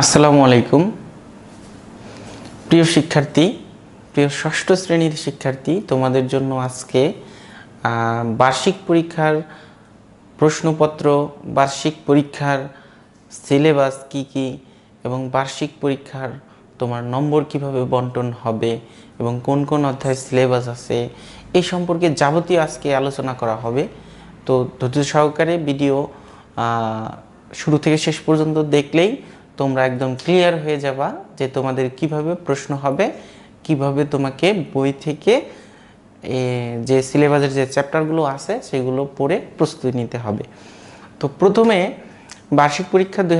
আসসালামু আলাইকুম। প্রিয় শিক্ষার্থী, প্রিয় ষষ্ঠ শ্রেণির শিক্ষার্থী, তোমাদের জন্য আজকে বার্ষিক পরীক্ষার প্রশ্নপত্র, বার্ষিক পরীক্ষার সিলেবাস কি কি এবং বার্ষিক পরীক্ষার তোমার নম্বর কীভাবে বন্টন হবে এবং কোন কোন অধ্যায় সিলেবাস আছে এই সম্পর্কে যাবতীয় আজকে আলোচনা করা হবে। তো ধৈর্য সহকারে ভিডিও শুরু থেকে শেষ পর্যন্ত দেখলেই তোমরা একদম ক্লিয়ার হয়ে যাবা যে তোমাদের কীভাবে প্রশ্ন হবে, কীভাবে তোমাকে বই থেকে যে সিলেবাসের যে চ্যাপ্টারগুলো আছে সেগুলো পড়ে প্রস্তুতি নিতে হবে। তো প্রথমে বার্ষিক পরীক্ষা দুই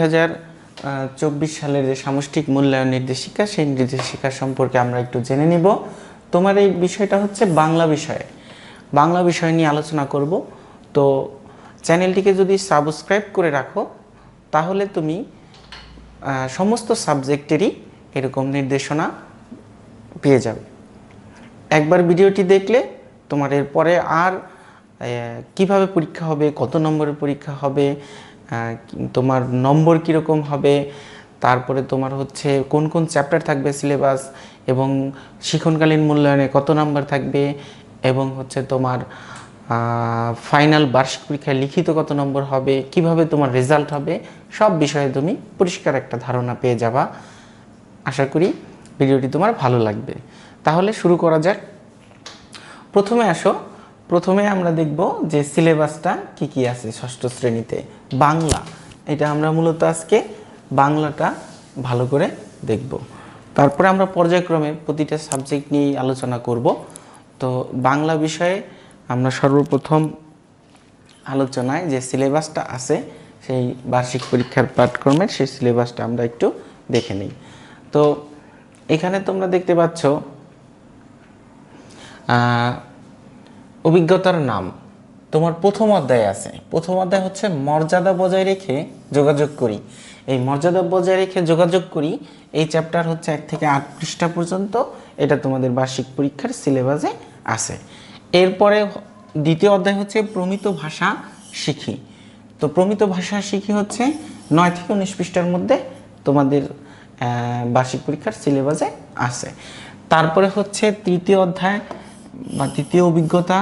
চব্বিশ সালের যে সামষ্টিক মূল্যায়ন নির্দেশিকা, সেই নির্দেশিকা সম্পর্কে আমরা একটু জেনে নিব। তোমার এই বিষয়টা হচ্ছে বাংলা বিষয়ে। বাংলা বিষয় নিয়ে আলোচনা করব। তো চ্যানেলটিকে যদি সাবস্ক্রাইব করে রাখো, তাহলে তুমি সমস্ত সাবজেক্টেরই এরকম নির্দেশনা পেয়ে যাবে। একবার ভিডিওটি দেখলে তোমার এরপরে আর কীভাবে পরীক্ষা হবে, কত নম্বরের পরীক্ষা হবে তোমার নম্বর কীরকম হবে, তারপরে তোমার হচ্ছে কোন কোন চ্যাপ্টার থাকবে সিলেবাস এবং শিক্ষণকালীন মূল্যায়নে কত নম্বর থাকবে এবং হচ্ছে তোমার ফাইনাল বার্ষিক পরীক্ষায় লিখিত কত নম্বর হবে, কীভাবে তোমার রেজাল্ট হবে, সব বিষয়ে তুমি পরিষ্কার একটা ধারণা পেয়ে যাবা। আশা করি ভিডিওটি তোমার ভালো লাগবে। তাহলে শুরু করা যাক। প্রথমে আসো। প্রথমে আমরা দেখব যে সিলেবাসটা কি কি আছে ষষ্ঠ শ্রেণীতে। বাংলা। এটা আমরা মূলত আজকে বাংলাটা ভালো করে দেখব। তারপরে আমরা পর্যায়ক্রমে প্রতিটা সাবজেক্ট নিয়ে আলোচনা করব। তো বাংলা বিষয়ে আমরা সর্বপ্রথম আলোচনায় যে সিলেবাসটা আছে, সেই বার্ষিক পরীক্ষার পাঠক্রমের সেই সিলেবাসটা আমরা একটু দেখে নিই। তো এখানে তোমরা দেখতে পাচ্ছ অভিজ্ঞতার নাম। তোমার প্রথম অধ্যায় আছে। প্রথম অধ্যায় হচ্ছে মর্যাদা বজায় রেখে যোগাযোগ করি। এই মর্যাদা বজায় রেখে যোগাযোগ করি, এই চ্যাপ্টার হচ্ছে এক থেকে আট পৃষ্ঠা পর্যন্ত। এটা তোমাদের বার্ষিক পরীক্ষার সিলেবাসে আছে। এরপরে দ্বিতীয় অধ্যায় হচ্ছে প্রমিত ভাষা শিখি। তো প্রমিত ভাষা শিখি হচ্ছে নয় থেকে উনিশ পৃষ্ঠার মধ্যে তোমাদের বার্ষিক পরীক্ষার সিলেবাসে আছে। তারপরে হচ্ছে তৃতীয় অধ্যায় বা তৃতীয় অভিজ্ঞতা।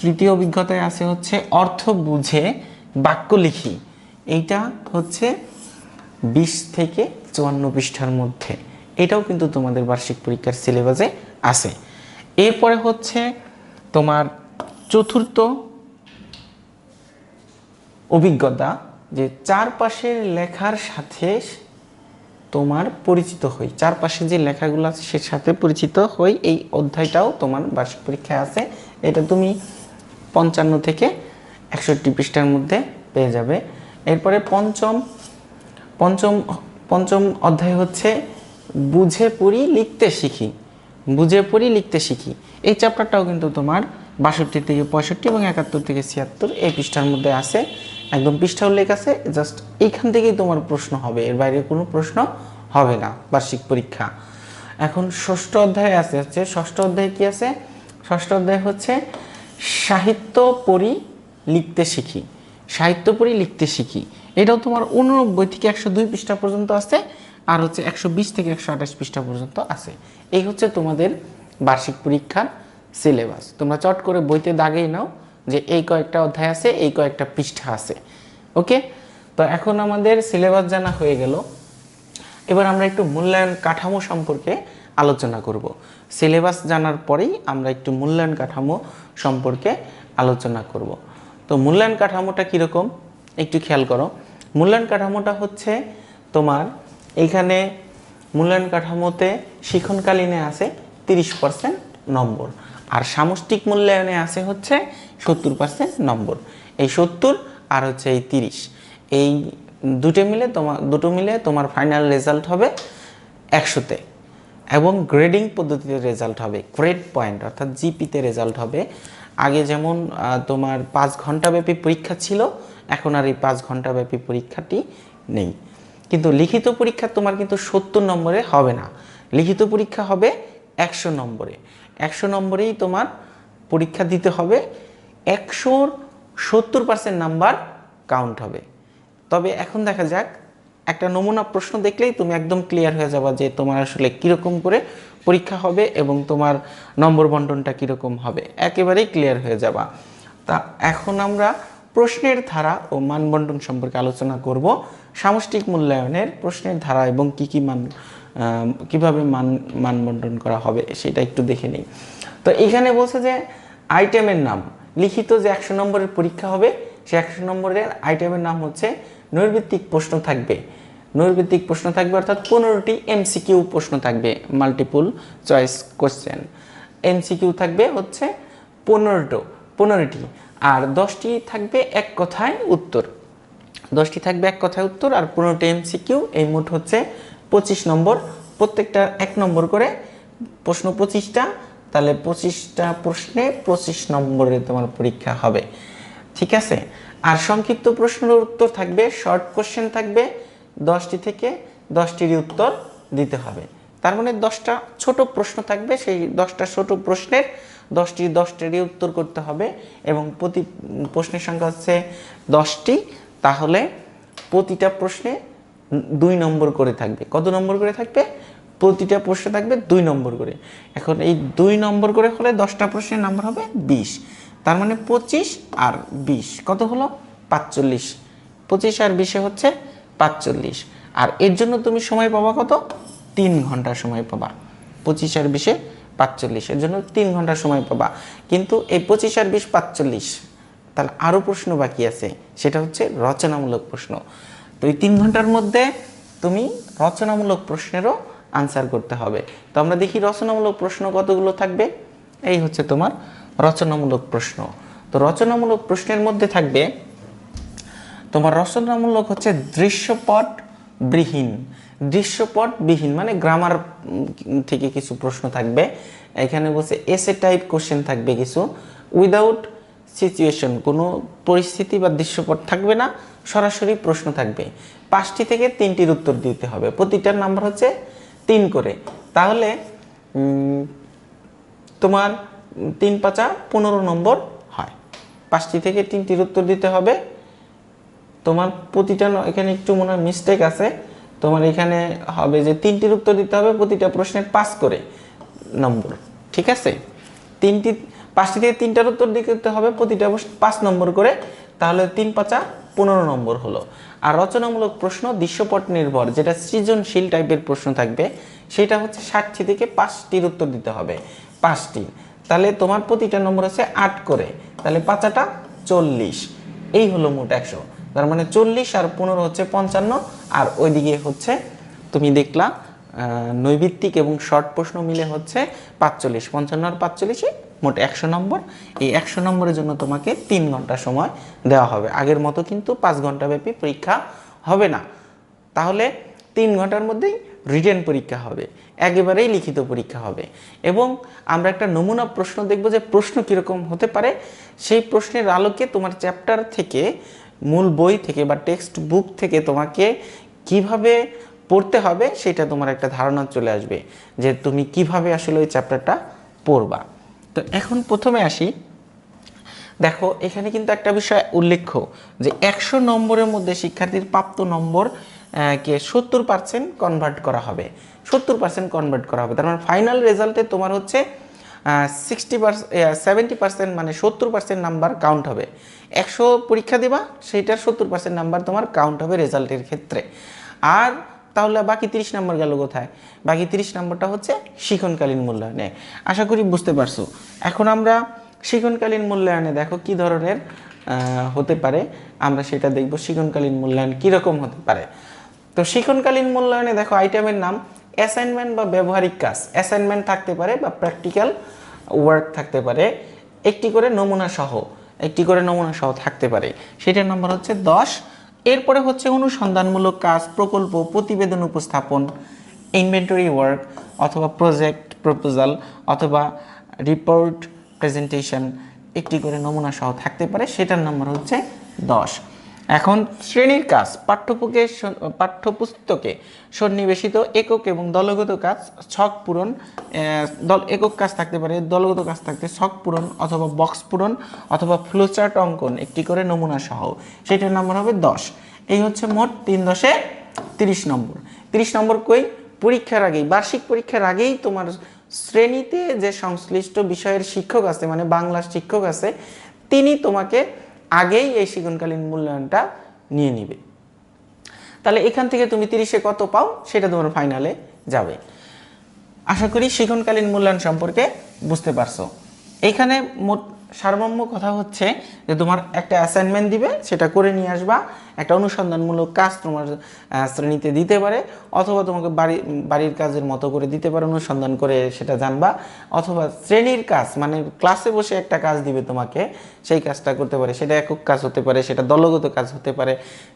তৃতীয় অভিজ্ঞতায় আছে হচ্ছে অর্থ বুঝে বাক্য লিখি। এইটা হচ্ছে বিশ থেকে চুয়ান্ন পৃষ্ঠার মধ্যে। এটাও কিন্তু তোমাদের বার্ষিক পরীক্ষার সিলেবাসে আছে। এরপরে হচ্ছে তোমার চতুর্থ অভিজ্ঞতা যে চারপাশের লেখার সাথে তোমার পরিচিত হই। চারপাশে যে লেখাগুলো আছে, সে সাথে পরিচিত হই। এই অধ্যায়টাও তোমার বার্ষিক পরীক্ষায় আছে। এটা তুমি পঞ্চান্ন থেকে একষট্টি পৃষ্ঠার মধ্যে পেয়ে যাবে। এরপরে পঞ্চম পঞ্চম পঞ্চম অধ্যায় হচ্ছে বুঝে পড়ি, লিখতে শিখি। বুঝে পড়ি, লিখতে শিখি। এই চ্যাপ্টারটাও কিন্তু তোমার বাষট্টি থেকে পঁয়ষট্টি এবং একাত্তর থেকে ছিয়াত্তর এই পৃষ্ঠার মধ্যে আছে। একদম পৃষ্ঠা উল্লেখ আছে জাস্ট এইখান থেকেই তোমার প্রশ্ন হবে। এর বাইরে কোনো প্রশ্ন হবে না, বার্ষিক পরীক্ষা। এখন ষষ্ঠ অধ্যায় আছে, হচ্ছে ষষ্ঠ অধ্যায় কি আছে? ষষ্ঠ অধ্যায় হচ্ছে সাহিত্য পড়ি, লিখতে শিখি। সাহিত্য পড়ি, লিখতে শিখি। এটাও তোমার উননব্বই থেকে একশো দুই পৃষ্ঠা পর্যন্ত আছে। আর হচ্ছে একশো বিশ থেকে একশো আঠাশ পৃষ্ঠা পর্যন্ত আছে। এই হচ্ছে তোমাদের বার্ষিক পরীক্ষার সিলেবাস। তোমরা চট করে বইতে দাগেই নাও যে এই কয়েকটা অধ্যায় আছে, এই কয়েকটা পৃষ্ঠা আছে। ওকে? তো এখন আমাদের সিলেবাস জানা হয়ে গেল। এবার আমরা একটু মূল্যায়ন কাঠামো সম্পর্কে আলোচনা করব। সিলেবাস জানার পরেই আমরা একটু মূল্যায়ন কাঠামো সম্পর্কে আলোচনা করব। তো মূল্যায়ন কাঠামোটা কীরকম? একটু খেয়াল করো। মূল্যায়ন কাঠামোটা হচ্ছে তোমার এইখানে মূল্যায়ন কাঠামোতে শিক্ষণকালীনে আছে তিরিশ পার্সেন্ট নম্বর। আর সামষ্টিক মূল্যায়নে আছে হচ্ছে সত্তর পার্সেন্ট নম্বর। এই সত্তর আর হচ্ছে এই তিরিশ। এই দুটো মিলে তোমার দুটো মিলে তোমার ফাইনাল রেজাল্ট হবে একশোতে। এবং গ্রেডিং পদ্ধতিতে রেজাল্ট হবে গ্রেড পয়েন্ট অর্থাৎ জিপিতে রেজাল্ট হবে। আগে যেমন তোমার পাঁচ ঘন্টাব্যাপী পরীক্ষা ছিল, এখন আর এই পাঁচ ঘন্টাব্যাপী পরীক্ষাটি নেই। কিন্তু লিখিত পরীক্ষা তোমার কিন্তু সত্তর নম্বরে হবে না। লিখিত পরীক্ষা হবে একশো নম্বরে। একশো নম্বরেই তোমার পরীক্ষা দিতে হবে। একশোর সত্তর পার্সেন্ট নাম্বার কাউন্ট হবে। তবে এখন দেখা যাক, একটা নমুনা প্রশ্ন দেখলেই তুমি একদম ক্লিয়ার হয়ে যাবা যে তোমার আসলে কীরকম করে পরীক্ষা হবে এবং তোমার নম্বর বন্টনটা কীরকম হবে। একেবারেই ক্লিয়ার হয়ে যাবা। তা এখন আমরা প্রশ্নের ধারা ও মানবন্টন সম্পর্কে আলোচনা করব। সামষ্টিক মূল্যায়নের প্রশ্নের ধারা এবং কি কি মান কীভাবে মান মানবন্টন করা হবে সেটা একটু দেখে নিই। তো এখানে বলছে যে আইটেমের নাম, লিখিত যে একশো নম্বরের পরীক্ষা হবে সে একশো নম্বরের আইটেমের নাম হচ্ছে নৈর্ভিত্তিক প্রশ্ন থাকবে। নৈর্ভিত্তিক প্রশ্ন থাকবে অর্থাৎ পনেরোটি এমসিকিউ প্রশ্ন থাকবে মাল্টিপুল চয়েস কোশ্চেন এমসিকিউ থাকবে হচ্ছে পনেরোটো, পনেরোটি। আর দশটি থাকবে এক কথায় উত্তর। দশটি থাকবে এক কথায় উত্তর আর পনেরোটি এমসিকিউ এই মোট হচ্ছে পঁচিশ নম্বর। প্রত্যেকটা এক নম্বর করে প্রশ্ন পঁচিশটা, তাহলে পঁচিশটা প্রশ্নে পঁচিশ নম্বরে তোমার পরীক্ষা হবে। ঠিক আছে? আর সংক্ষিপ্ত প্রশ্নের উত্তর থাকবে শর্ট কোশ্চেন থাকবে, দশটি থেকে দশটিরই উত্তর দিতে হবে। তার মানে দশটা ছোট প্রশ্ন থাকবে, সেই দশটা ছোট প্রশ্নের দশটি, দশটিরই উত্তর করতে হবে এবং প্রতি প্রশ্নের সংখ্যা হচ্ছে দশটি, তাহলে প্রতিটা প্রশ্নে দুই নম্বর করে থাকবে। কত নম্বর করে থাকবে? প্রতিটা প্রশ্নে থাকবে দুই নম্বর করে। এখন এই দুই নম্বর করে হলে দশটা প্রশ্নের নাম্বার হবে বিশ। তার মানে পঁচিশ আর বিশ। কত হলো? পাঁচচল্লিশ। পঁচিশ আর বিশে হচ্ছে পাঁচচল্লিশ। আর এর জন্য তুমি সময় পাবা কত? তিন ঘণ্টা সময় পাবা। পঁচিশ আর বিশে পাঁচচল্লিশ, এর জন্য তিন ঘণ্টা সময় পাবা। কিন্তু এই পঁচিশ আর বিশ পাঁচচল্লিশ, তাহলে আরও প্রশ্ন বাকি আছে, সেটা হচ্ছে রচনামূলক প্রশ্ন। তো এই তিন ঘণ্টার মধ্যে তুমি রচনামূলক প্রশ্নেরও আনসার করতে হবে। তো আমরা দেখি রচনামূলক প্রশ্ন কতগুলো থাকবে? এই হচ্ছে তোমার রচনামূলক প্রশ্ন। তো রচনামূলক প্রশ্নের মধ্যে থাকবে, তোমার রচনামূলক হচ্ছে দৃশ্যপট বিহীন, দৃশ্যপট বিহীন মানে গ্রামার থেকে কিছু প্রশ্ন থাকবে। এখানে বলছে এসে টাইপ কোশ্চেন থাকবে কিছু। উইদাউট সিচুয়েশন কোনো পরিস্থিতি বা দৃশ্যপট থাকবে না, সরাসরি প্রশ্ন থাকবে। পাঁচটি থেকে তিনটির উত্তর দিতে হবে। প্রতিটার নাম্বার হচ্ছে তিন করে। তাহলে তোমার তিন পাঁচা পনেরো নম্বর হয়। পাঁচটি থেকে তিনটির উত্তর দিতে হবে। তোমার প্রতিটা এখানে একটু মনে হয় মিস্টেক আছে। তোমার এখানে হবে যে তিনটির উত্তর দিতে হবে, প্রতিটা প্রশ্নের পাস করে নম্বর, ঠিক আছে? তিনটি, পাঁচটি থেকে তিনটার উত্তর দিতে হবে, প্রতিটা পাঁচ নম্বর করে, তাহলে তিন পাঁচা পনেরো নম্বর হলো। আর রচনামূলক প্রশ্ন দৃশ্যপট নির্ভর, যেটা সৃজনশীল টাইপের প্রশ্ন থাকবে, সেটা হচ্ছে ষাটটি থেকে পাঁচটির উত্তর দিতে হবে, পাঁচটি। তাহলে তোমার প্রতিটা নম্বর হচ্ছে আট করে, তাহলে পাঁচাটা চল্লিশ। এই হলো মোট একশো। তার মানে চল্লিশ আর পনেরো হচ্ছে পঞ্চান্ন, আর ওইদিকে হচ্ছে তুমি দেখলা নৈবিত্তিক এবং শর্ট প্রশ্ন মিলে হচ্ছে পাঁচচল্লিশ, পঞ্চান্ন আর পাঁচচল্লিশে মোট একশো নম্বর। এই একশো নম্বরের জন্য তোমাকে তিন ঘণ্টা সময় দেওয়া হবে। আগের মতো কিন্তু পাঁচ ঘণ্টা ব্যাপী পরীক্ষা হবে না। তাহলে তিন ঘণ্টার মধ্যেই রিটেন পরীক্ষা হবে, একেবারেই লিখিত পরীক্ষা হবে। এবং আমরা একটা নমুনা প্রশ্ন দেখব যে প্রশ্ন কীরকম হতে পারে। সেই প্রশ্নের আলোকে তোমার চ্যাপ্টার থেকে, মূল বই থেকে বা টেক্সট বুক থেকে তোমাকে কীভাবে পড়তে হবে সেটা তোমার একটা ধারণা চলে আসবে যে তুমি কীভাবে আসলে ওই চ্যাপ্টারটা পড়বা। তো এখন প্রথমে আসি। দেখো, এখানে কিন্তু একটা বিষয় উল্লেখ্য যে একশো নম্বরের মধ্যে শিক্ষার্থীর প্রাপ্ত নম্বর কে সত্তর পার্সেন্ট কনভার্ট করা হবে। সত্তর পার্সেন্ট কনভার্ট করা হবে। তার মানে ফাইনাল রেজাল্টে তোমার হচ্ছে সিক্সটি পার্সেন্ট সেভেন্টি পার্সেন্ট মানে সত্তর পার্সেন্ট নাম্বার কাউন্ট হবে। একশো পরীক্ষা দিবা, সেইটার সত্তর পার্সেন্ট নাম্বার তোমার কাউন্ট হবে রেজাল্টের ক্ষেত্রে। আর তাহলে বাকি তিরিশ নম্বর গেল কোথায়? বাকি তিরিশ নম্বরটা হচ্ছে শিক্ষণকালীন মূল্যায়নে। আশা করি বুঝতে পারছ। এখন আমরা শিক্ষণকালীন মূল্যায়নে দেখো কি ধরনের হতে পারে। আমরা সেটা দেখব শিক্ষণকালীন মূল্যায়ন কীরকম হতে পারে। তো শিক্ষণকালীন মূল্যায়নে দেখো আইটেমের নাম অ্যাসাইনমেন্ট বা ব্যবহারিক কাজ। অ্যাসাইনমেন্ট থাকতে পারে বা প্র্যাকটিক্যাল ওয়ার্ক থাকতে পারে। একটি করে নমুনা সহ, একটি করে নমুনা সহ থাকতে পারে। সেটার নাম্বার হচ্ছে দশ। এরপরে হচ্ছে অনুসন্ধানমূলক কাজ, প্রকল্প, প্রতিবেদন উপস্থাপন ইনভেন্টরি ওয়ার্ক অথবা প্রজেক্ট প্রপোজাল অথবা রিপোর্ট প্রেজেন্টেশন একটি করে নমুনা সহ থাকতে পারে। সেটার নম্বর হচ্ছে দশ। এখন শ্রেণির কাজ, পাঠ্যপুকে পাঠ্যপুস্তকে সন্নিবেশিত একক এবং দলগত কাজ, ছক পূরণ দল, একক কাজ থাকতে পারে, দলগত কাজ থাকতে ছক পূরণ অথবা বক্স পূরণ অথবা ফ্লোচার্ট অঙ্কন, একটি করে নমুনা সহ। সেটার নাম্বার হবে দশ। এই হচ্ছে মোট তিন দশে তিরিশ নম্বর। তিরিশ নম্বর কই? পরীক্ষার আগেই, বার্ষিক পরীক্ষার আগেই তোমার শ্রেণীতে যে সংশ্লিষ্ট বিষয়ের শিক্ষক আছে মানে বাংলার শিক্ষক আছে, তিনি তোমাকে আগেই এই শিক্ষণকালীন মূল্যায়নটা নিয়ে নিবে। তাহলে এখান থেকে তুমি তিরিশে কত পাও? সেটা তোমার ফাইনালে যাবে। আশা করি শিখনকালীন মূল্যায়ন সম্পর্কে বুঝতে পারছ। এখানে মোট সারমর্ম কথা হচ্ছে যে তোমার একটা অ্যাসাইনমেন্ট দিবে, সেটা করে নিয়ে আসবা, একটা অনুসন্ধানমূলক কাজ তোমার শ্রেণীতে দিতে পারে, অথবা তোমাকে বাড়ি, বাড়ির কাজের মতো করে দিতে পারে, অনুসন্ধান করে সেটা জানবা, অথবা শ্রেণির কাজ মানে ক্লাসে বসে একটা কাজ দিবে তোমাকে, সেই কাজটা করতে পারে, সেটা একক কাজ হতে পারে, সেটা দলগত কাজ হতে পারে,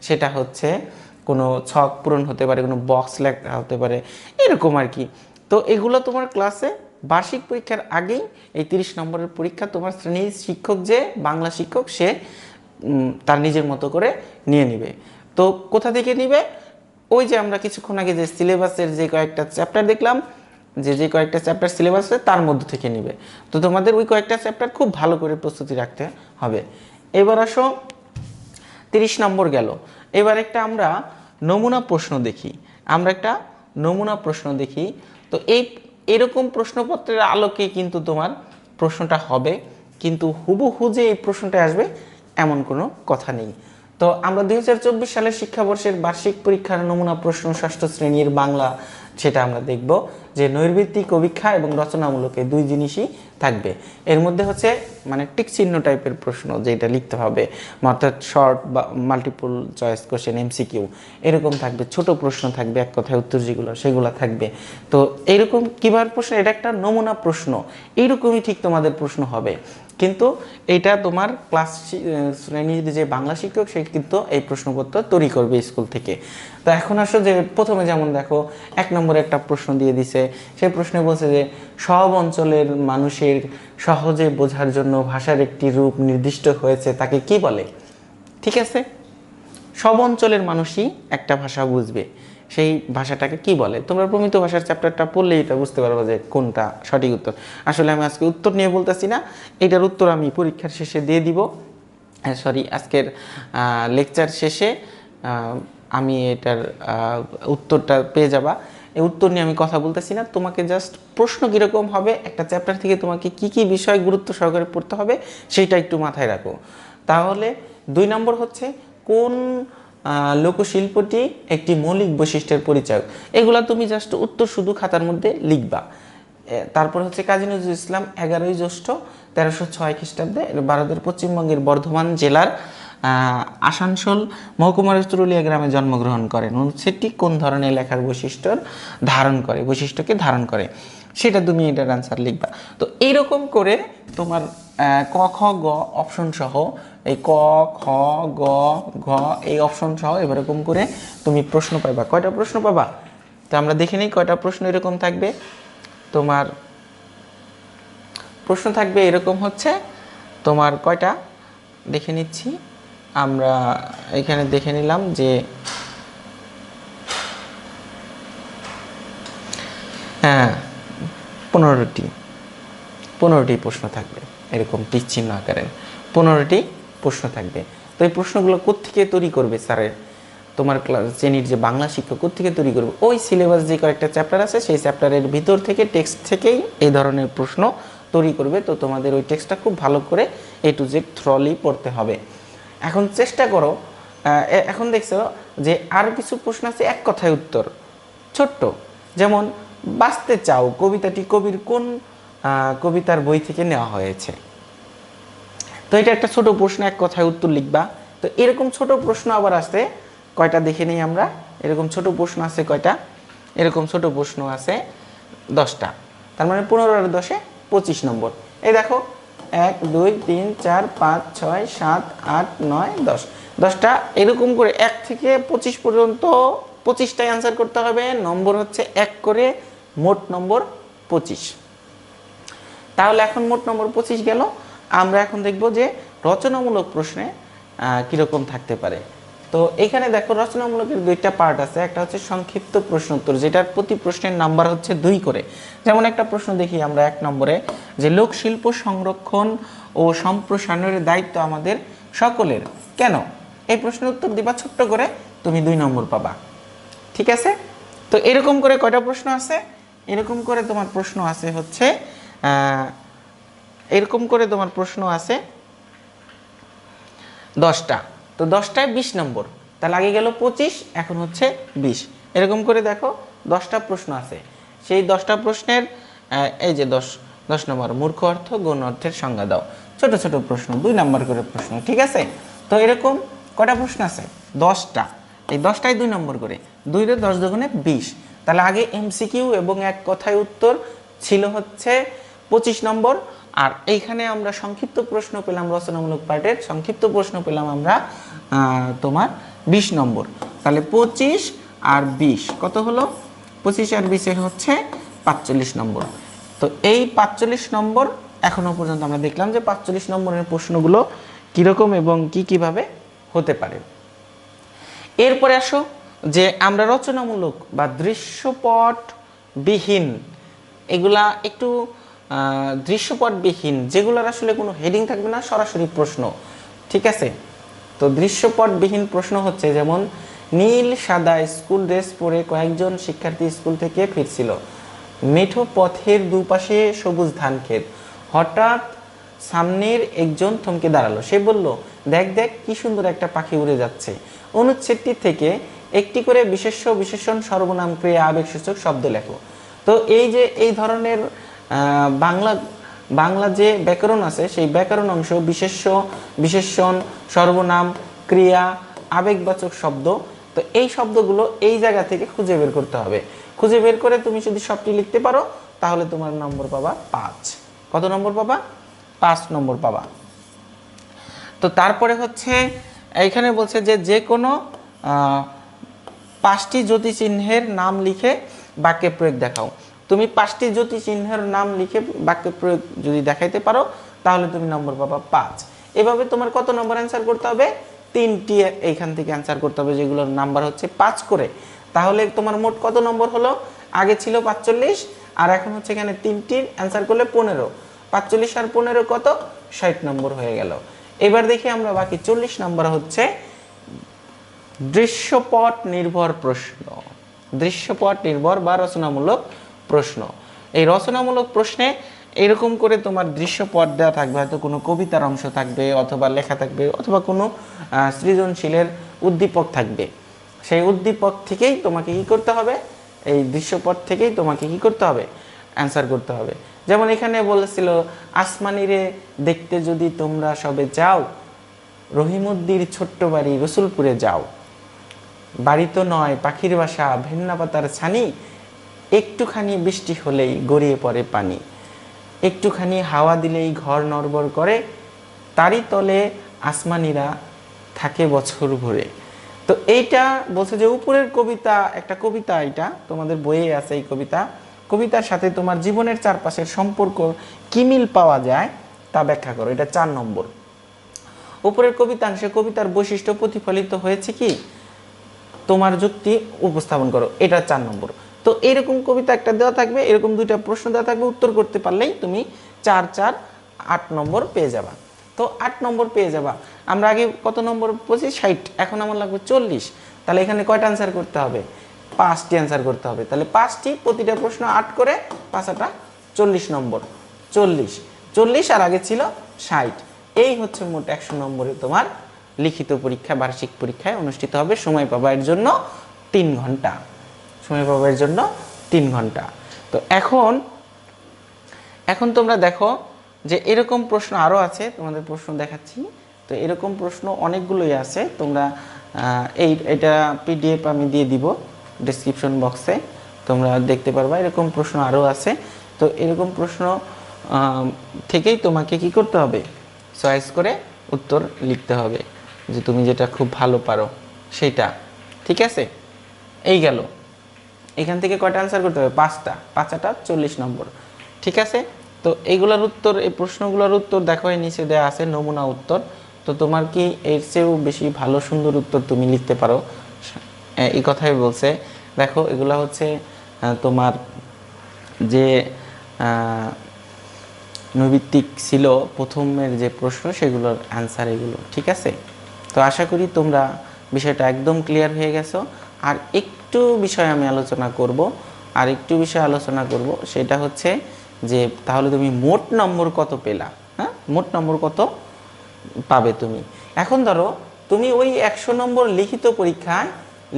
সেটা হচ্ছে কোনো ছক পূরণ হতে পারে, কোনো বক্স লেখা হতে পারে, এরকম আর কি। তো এগুলো তোমার ক্লাসে বার্ষিক পরীক্ষার আগেই এই তিরিশ নম্বরের পরীক্ষা তোমার শ্রেণির শিক্ষক যে, বাংলা শিক্ষক, সে তার নিজের মতো করে নিয়ে নিবে। তো কোথা থেকে নিবে? ওই যে আমরা কিছুক্ষণ আগে যে সিলেবাসের যে কয়েকটা চ্যাপ্টার দেখলাম, যে যে কয়েকটা চ্যাপ্টার সিলেবাস আছে, তার মধ্য থেকে নিবে। তো তোমাদের ওই কয়েকটা চ্যাপ্টার খুব ভালো করে প্রস্তুতি রাখতে হবে। এবার আসো, তিরিশ নম্বর গেল। এবার একটা আমরা নমুনা প্রশ্ন দেখি। আমরা একটা নমুনা প্রশ্ন দেখি। তো এই এরকম প্রশ্নপত্রের আলোকে কিন্তু তোমার প্রশ্নটা হবে, কিন্তু হুবহু যে এই প্রশ্নটা আসবে এমন কোনো কথা নেই। তো আমরা দুই হাজার চব্বিশ সালের শিক্ষাবর্ষের বার্ষিক পরীক্ষার নমুনা প্রশ্ন ষষ্ঠ শ্রেণির বাংলা সেটা আমরা দেখব যে নৈর্বৃত্তিক অভিক্ষা এবং রচনামূলক দুই জিনিসই থাকবে। এর মধ্যে হচ্ছে মানে টিক চিহ্ন টাইপের প্রশ্ন যেটা লিখতে হবে, অর্থাৎ শর্ট বা মাল্টিপল চয়েস কোশ্চেন এমসিকিউ এরকম থাকবে, ছোট প্রশ্ন থাকবে, এক কথায় উত্তর যেগুলো, সেগুলো থাকবে। তো এইরকম কীভাবে প্রশ্ন, এটা একটা নমুনা প্রশ্ন, এইরকমই ঠিক তোমাদের প্রশ্ন হবে। কিন্তু এটা তোমার ক্লাস শ্রেণির যে বাংলা শিক্ষক, সে কিন্তু এই প্রশ্নপত্র তৈরি করবে স্কুল থেকে। তো এখন আসো যে প্রথমে যেমন দেখো, এক নম্বরে একটা প্রশ্ন দিয়ে দিছে। সেই প্রশ্নে বলছে যে, সব অঞ্চলের মানুষের সহজে বোঝার জন্য ভাষার একটি রূপ নির্দিষ্ট হয়েছে, তাকে কি বলে? ঠিক আছে? সব অঞ্চলের মানুষই একটা ভাষা বুঝবে। সেই ভাষাটাকে কি বলে? তোমরা প্রমিত ভাষার চ্যাপ্টারটা পড়লেই এটা বুঝতে পারব যে কোনটা সঠিক উত্তর। আসলে আমি আজকে উত্তর নিয়ে বলতেছি না, এটার উত্তর আমি পরীক্ষার শেষে দিয়ে দিব। সরি আজকের লেকচার শেষে আমি এটার উত্তরটা পেয়ে যাবা। এই উত্তর নিয়ে আমি কথা বলতেছি না, তোমাকে জাস্ট প্রশ্ন কীরকম হবে, একটা চ্যাপ্টার থেকে তোমাকে কি কি বিষয় গুরুত্ব সহকারে পড়তে হবে, সেইটা একটু মাথায় রাখো। তাহলে দুই নম্বর হচ্ছে, কোন লোকশিল্পটি একটি মৌলিক বৈশিষ্ট্যের পরিচয়। এগুলা তুমি জাস্ট উত্তর শুধু খাতার মধ্যে লিখবা। তারপর হচ্ছে কাজী নজরুল ইসলাম এগারোই জ্যৈষ্ঠ তেরোশো ছয় খ্রিস্টাব্দে ভারতের পশ্চিমবঙ্গের বর্ধমান জেলার আসানসোল মহকুমার চুরুলিয়া গ্রামে জন্মগ্রহণ করেন। অনুচ্ছেদটি কোন ধরনের লেখার বৈশিষ্ট্যর ধারণ করে, বৈশিষ্ট্যকে ধারণ করে? সেটা তুমি এটার আনসার লিখবা। তো এইরকম করে তোমার ক, খ, গ অপশন সহ এই ক, খ, গ, ঘ, এই অপশন সহ এবার এরকম করে তুমি প্রশ্ন পাইবা। কয়টা প্রশ্ন পাবা? তো আমরা দেখে নিই কয়টা প্রশ্ন এরকম থাকবে। তোমার প্রশ্ন থাকবে এরকম হচ্ছে, তোমার কয়টা? দেখে নিচ্ছি। আমরা এখানে দেখে নিলাম যে হ্যাঁ পনেরোটি পনেরোটি প্রশ্ন থাকবে এরকম টিক আকারে। পনেরোটি প্রশ্ন থাকবে। তো এই প্রশ্নগুলো কোত্থেকে তৈরি করবে স্যারের? তোমার ক্লাস শ্রেণির যে বাংলা শিক্ষক, কোত্থেকে তৈরি করবে? ওই সিলেবাস যে কয়েকটা চ্যাপ্টার আছে, সেই চ্যাপ্টারের ভিতর থেকে টেক্সট থেকেই এই ধরনের প্রশ্ন তৈরি করবে। তো তোমাদের ওই টেক্সটটা খুব ভালো করে এ টু জেড থ্রলি পড়তে হবে। এখন চেষ্টা করো এখন দেখছ যে আর কিছু প্রশ্ন আছে, এক কথায় উত্তর। ছোট্ট। যেমন, বাঁচতে চাও, কবিতাটি কবির কোন কবিতার বই থেকে নেওয়া হয়েছে? তো এটা একটা ছোট প্রশ্ন, এক কথায় উত্তর লিখবা। তো এরকম ছোট প্রশ্ন আবার আছে কয়টা দেখে নিই আমরা? এরকম ছোট প্রশ্ন আছে কয়টা? এরকম ছোট প্রশ্ন আছে দশটা। তার মানে পনেরো আর দশে পঁচিশ নম্বর। এই দেখো, এক, দুই, তিন, চার, পাঁচ, ছয়, সাত, আট, নয়, দশ। দশটা এরকম করে এক থেকে পঁচিশ পর্যন্ত পঁচিশটাই অ্যান্সার করতে হবে। নম্বর হচ্ছে এক করে মোট নম্বর পঁচিশ। তাহলে এখন মোট নম্বর পঁচিশ গেল। আমরা এখন দেখব যে রচনামূলক প্রশ্নে কীরকম থাকতে পারে। তো এখানে দেখো রচনামূলকের দুইটা পার্ট আছে। একটা হচ্ছে সংক্ষিপ্ত প্রশ্ন উত্তর, যেটার প্রতি প্রশ্নের নাম্বার হচ্ছে দুই করে। যেমন একটা প্রশ্ন দেখি আমরা এক নম্বরে, যে লোকশিল্প সংরক্ষণ ও সম্প্রসারণের দায়িত্ব আমাদের সকলের। কেন? এই প্রশ্নের উত্তর দিবা ছোট্ট করে, তুমি দুই নম্বর পাবা। ঠিক আছে? তো এরকম করে কয়টা প্রশ্ন আছে? এরকম করে তোমার প্রশ্ন আছে হচ্ছে এরকম করে তোমার প্রশ্ন আছে। দশটা। তো দশটায় বিশ নম্বর। তাহলে আগে গেল পঁচিশ, এখন হচ্ছে বিশ। এরকম করে দেখো, দশটা প্রশ্ন আছে। সেই দশটা প্রশ্নের এই যে দশ দশ নম্বর, মূর্খ অর্থ, গৌণ অর্থের সংজ্ঞা দাও। ছোট ছোট প্রশ্ন, দুই নম্বর করে প্রশ্ন, ঠিক আছে? তো এরকম কটা প্রশ্ন আছে? দশটা। এই দশটায় দুই নম্বর করে। দুইরে দশ দুগুণে বিশ। তাহলে আগে এমসিকিউ এবং এক কথায় উত্তর ছিল হচ্ছে পঁচিশ নম্বর। আর এইখানে আমরা সংক্ষিপ্ত প্রশ্ন পেলাম, রচনামূলক পার্টের সংক্ষিপ্ত প্রশ্ন পেলাম আমরা তোমার বিশ নম্বর। তাহলে পঁচিশ আর বিশ, কত হলো? পঁচিশ আর বিশের হচ্ছে পাঁচচল্লিশ নম্বর। তো এই পাঁচচল্লিশ নম্বর এখনও পর্যন্ত আমরা দেখলাম যে পাঁচচল্লিশ নম্বরের প্রশ্নগুলো কীরকম এবং কি কীভাবে হতে পারে। এরপরে আসো, যে আমরা রচনামূলক বা দৃশ্যপট বিহীন এগুলা একটু দৃশ্যপটবিহীন, যেগুলোর আসলে কোনো হেডিং থাকবে না, সরাসরি প্রশ্ন। ঠিক আছে? তো দৃশ্যপটবিহীন প্রশ্ন হচ্ছে যেমন, নীল সাদা স্কুল ড্রেস পরে কয়েকজন শিক্ষার্থী স্কুল থেকে ফিরছিল। মেঠো পথের দুপাশে সবুজ ধান ক্ষেত। হঠাৎ সামনের একজন থমকে দাঁড়াল। সে বলল, দেখ দেখ, কি সুন্দর একটা পাখি উড়ে যাচ্ছে। অনুচ্ছেদটি থেকে একটি করে বিশেষ্য, বিশেষণ, সর্বনাম, ক্রিয়া, আবেগসূচক শব্দ লেখো। তো এই যে এই ধরনের বাংলা বাংলা যে ব্যাকরণ আছে, সেই ব্যাকরণ অংশ বিশেষ্য বিশেষণ সর্বনাম, ক্রিয়া, আবেগবাচক শব্দ, তো এই শব্দগুলো এই জায়গা থেকে খুঁজে বের করতে হবে। খুঁজে বের করে তুমি যদি সবটি লিখতে পারো, তাহলে তোমার নম্বর পাবা পাঁচ। কত নম্বর পাবা? পাঁচ নম্বর পাবা। তো তারপরে হচ্ছে, এইখানে বলছে যে যে কোনো পাঁচটি জ্যোতি চিহ্নের নাম লিখে বাক্যে প্রয়োগ দেখাও। তুমি পাঁচটি জ্যোতি চিহ্নের নাম লিখে বাক্যে প্রয়োগ যদি দেখাইতে পারো, তাহলে তুমি নম্বর পাবা পাঁচ। এভাবে তোমার কত নম্বর অ্যান্সার করতে হবে? তিনটি এইখান থেকে অ্যান্সার করতে হবে, যেগুলোর নাম্বার হচ্ছে পাঁচ করে। তাহলে তোমার মোট কত নম্বর হলো? আগে ছিল পাঁচচল্লিশ, আর এখন হচ্ছে এখানে তিনটির অ্যান্সার করলে পনেরো। পাঁচচল্লিশ আর পনেরো কত? ষাট নম্বর হয়ে গেল। এবার দেখি আমরা বাকি চল্লিশ নম্বর হচ্ছে দৃশ্যপট নির্ভর প্রশ্ন। দৃশ্যপট নির্ভর বা রচনামূলক প্রশ্ন। এই রচনামূলক প্রশ্নে এরকম করে তোমার দৃশ্যপট দেওয়া থাকবে, হয়তো কোনো কবিতার অংশ থাকবে অথবা লেখা থাকবে অথবা কোনো সৃজনশীলের উদ্দীপক থাকবে। সেই উদ্দীপক থেকেই তোমাকে কি করতে হবে? এই দৃশ্যপট থেকেই তোমাকে কি করতে হবে? অ্যান্সার করতে হবে। যেমন এখানে বলেছিল, আসমানিরে দেখতে যদি তোমরা সবে যাও, রহিমুদ্দির ছোট্ট বাড়ি রসুলপুরে যাও। বাড়ি তো নয়, পাখির বাসা ভেন্না পাতার ছানি একটুখানি বৃষ্টি হলেই গড়িয়ে পড়ে পানি। একটুখানি হাওয়া দিলেই ঘর নড়বড় করে, তারই তলে আসমানিরা থাকে বছর ভরে। তো এইটা বলছে যে উপরের কবিতা, একটা কবিতা এটা, তোমাদের বইয়ে আছে এই কবিতা। কবিতার সাথে তোমার জীবনের চারপাশের সম্পর্ক কি মিল পাওয়া যায় তা ব্যাখ্যা করো, এটা চার নম্বর। উপরের কবিতাংশে কবিতার বৈশিষ্ট্য প্রতিফলিত হয়েছে কি? তোমার যুক্তি উপস্থাপন করো, এটা চার নম্বর। তো এরকম কবিতা একটা দেওয়া থাকবে, এরকম দুইটা প্রশ্ন দেওয়া থাকবে, উত্তর করতে পারলেই তুমি চার চার, আট নম্বর পেয়ে যাবা। তো আট নম্বর পেয়ে যাবা। আমরা আগে কত নম্বর বলছি? ষাট। এখন আমার লাগবে চল্লিশ। তাহলে এখানে কয়টা অ্যান্সার করতে হবে? পাঁচটি অ্যান্সার করতে হবে। তাহলে পাঁচটি, প্রতিটা প্রশ্ন আট করে পাঁচাটা চল্লিশ নম্বর। চল্লিশ। চল্লিশ আর আগে ছিল ষাট। এই হচ্ছে মোট একশো নম্বরে তোমার লিখিত পরীক্ষা, বার্ষিক পরীক্ষায় অনুষ্ঠিত হবে। সময় পাবা এর জন্য তিন ঘণ্টা। সময় পাবা এর জন্য তিন ঘণ্টা। তো এখন এখন তোমরা দেখো যে এরকম প্রশ্ন আরও আছে, তোমাদের প্রশ্ন দেখাচ্ছি। তো এরকম প্রশ্ন অনেকগুলোই আছে, তোমরা এই, এটা পিডিএফ আমি দিয়ে দিব ডিসক্রিপশন বক্সে তোমরা দেখতে পারবা, এরকম প্রশ্ন আরও আছে। তো এরকম প্রশ্ন থেকেই তোমাকে কি করতে হবে? চয়েস করে উত্তর লিখতে হবে, যে তুমি যেটা খুব ভালো পারো, সেটা। ঠিক আছে? এই গেল। এখান থেকে কয়টা অ্যান্সার করতে হবে? পাঁচটা। পাঁচটা চল্লিশ নম্বর। ঠিক আছে? তো এইগুলোর উত্তর, এই প্রশ্নগুলোর উত্তর দেখো, এই নিচে দেওয়া আছে নমুনা উত্তর। তো তোমার কি এর চেয়েও বেশি ভালো, সুন্দর উত্তর তুমি লিখতে পারো? এই কথাই বলছে। দেখো, এগুলা হচ্ছে তোমার যে নৈবিত্তিক ছিল প্রথমের যে প্রশ্ন, সেগুলোর অ্যান্সার এগুলো। ঠিক আছে? তো আশা করি তোমরা বিষয়টা একদম ক্লিয়ার হয়ে গেছো। আর একটু আরেকটু বিষয় আমি আলোচনা করব, আরেকটু বিষয় আলোচনা করব, সেটা হচ্ছে যে তাহলে তুমি মোট নম্বর কত পেলা? হ্যাঁ? মোট নম্বর কত পাবে তুমি? এখন ধরো, তুমি ওই একশো নম্বর লিখিত পরীক্ষায়,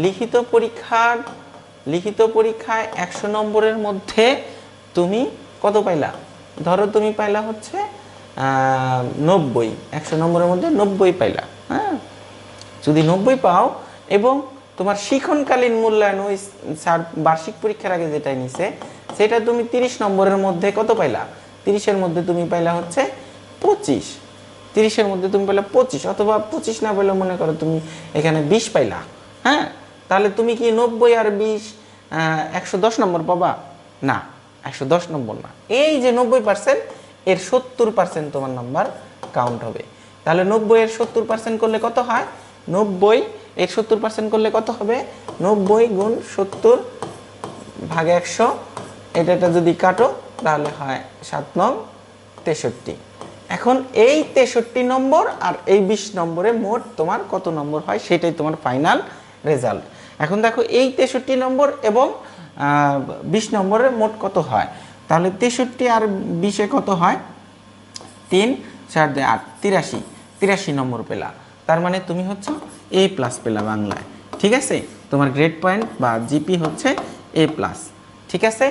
লিখিত পরীক্ষার, লিখিত পরীক্ষায় একশো নম্বরের মধ্যে তুমি কত পাইলা? ধরো তুমি পাইলা হচ্ছে নব্বই। একশো নম্বরের মধ্যে নব্বই পাইলা হ্যাঁ? যদি নব্বই পাও এবং তোমার শিখনকালীন মূল্যায়ন ওই স্যার বার্ষিক পরীক্ষার আগে যেটা নিছে, সেটা তুমি তিরিশ নম্বরের মধ্যে কত পাইলা? তিরিশের মধ্যে তুমি পাইলা হচ্ছে পঁচিশ। তিরিশের মধ্যে তুমি পাইলা পঁচিশ, অথবা পঁচিশ না পেলে মনে করো তুমি এখানে বিশ পাইলা হ্যাঁ? তাহলে তুমি কি নব্বই আর বিশ একশো দশ নম্বর পাবা? না, একশো দশ নম্বর না। এই যে নব্বই পার্সেন্ট, এর সত্তর পার্সেন্ট তোমার নাম্বার কাউন্ট হবে। তাহলে নব্বই এর সত্তর পার্সেন্ট করলে কত হয়? নব্বই এর সত্তর পার্সেন্ট করলে কত হবে? নব্বই গুণ সত্তর ভাগে একশো। এটা এটা যদি কাটো, তাহলে হয় সাত নং তেষট্টি। এখন এই তেষট্টি নম্বর আর এই বিশ নম্বরে মোট তোমার কত নম্বর হয়? সেটাই তোমার ফাইনাল রেজাল্ট এখন দেখো, এই তেষট্টি নম্বর এবং বিশ নম্বরের মোট কত হয়? তাহলে তেষট্টি আর বিশে কত হয়? তিন, চার আট, তিরাশি। তিরাশি নম্বর পেলা। তার মানে তুমি হচ্ছে এ প্লাস পেলা বাংলায়। ঠিক আছে? তোমার গ্রেড পয়েন্ট বা জিপি হচ্ছে এ প্লাস ঠিক আছে?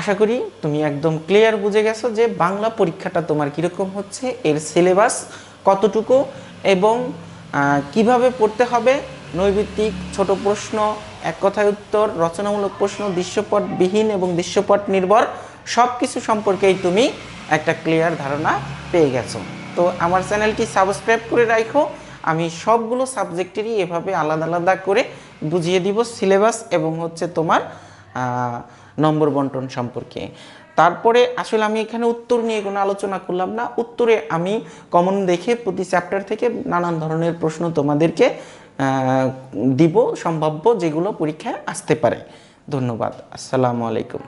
আশা করি তুমি একদম ক্লিয়ার বুঝে গেছো যে বাংলা পরীক্ষাটা তোমার কীরকম হচ্ছে, এর সিলেবাস কতটুকু এবং কীভাবে পড়তে হবে নৈবিত্তিক ছোট প্রশ্ন, এক কথায় উত্তর, রচনামূলক প্রশ্ন দৃশ্যপটবিহীন এবং দৃশ্যপট নির্ভর সব কিছু সম্পর্কেই তুমি একটা ক্লিয়ার ধারণা পেয়ে গেছো। তো আমার চ্যানেলটি সাবস্ক্রাইব করে রাখো আমি সবগুলো সাবজেক্টেরই এভাবে আলাদা আলাদা করে বুঝিয়ে দিব সিলেবাস এবং হচ্ছে তোমার নম্বর বন্টন সম্পর্কে। তারপরে আসলে আমি এখানে উত্তর নিয়ে কোনো আলোচনা করলাম না। উত্তরে আমি কমন দেখে প্রতি চ্যাপ্টার থেকে নানান ধরনের প্রশ্ন তোমাদেরকে দিব, সম্ভাব্য যেগুলো পরীক্ষায় আসতে পারে। ধন্যবাদ। আসসালামু আলাইকুম।